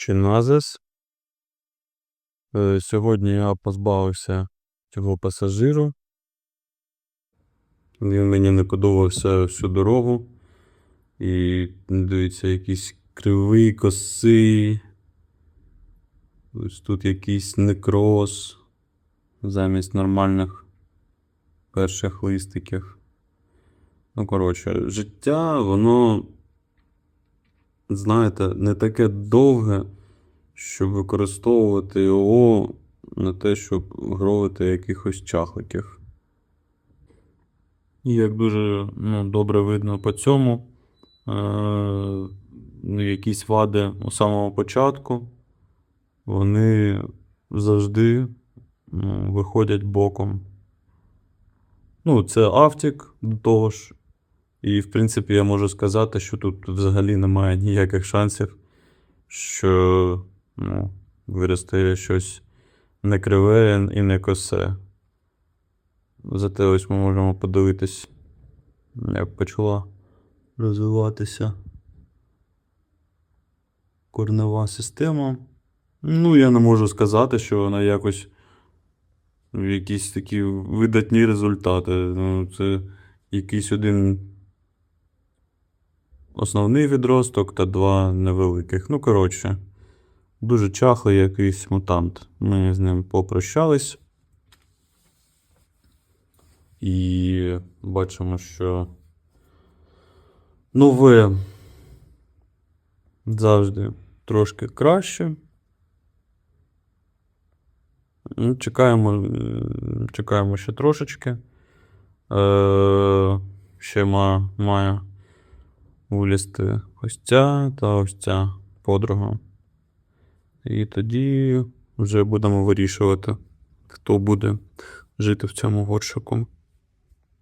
Чиназес. Е, Сьогодні я позбавився цього пасажиру. Він мені не подобався всю дорогу. І дивіться, якийсь кривий, косий. Ось тут якийсь некроз замість нормальних перших листиків. Ну, коротше, життя, воно, знаєте, не таке довге, щоб використовувати його на те, щоб гровити якихось чахликів. І як дуже ну, добре видно по цьому, е- ну, якісь вади у самого початку, вони завжди ну, виходять боком. Ну, це автік до того ж. І, в принципі, я можу сказати, що тут взагалі немає ніяких шансів, що ну, виросте щось не криве і не косе. Зате ось ми можемо подивитись, як почала розвиватися корнева система. Ну, я не можу сказати, що вона якось якісь такі видатні результати. Ну, це якийсь один основний відросток та два невеликих. Ну, коротше, дуже чахлий якийсь мутант. Ми з ним попрощались. І бачимо, що нове завжди трошки краще. Ну, Чекаємо, чекаємо ще трошечки. Е, ще має вилізти ось ця та ось ця подруга. І тоді вже будемо вирішувати, хто буде жити в цьому горшику.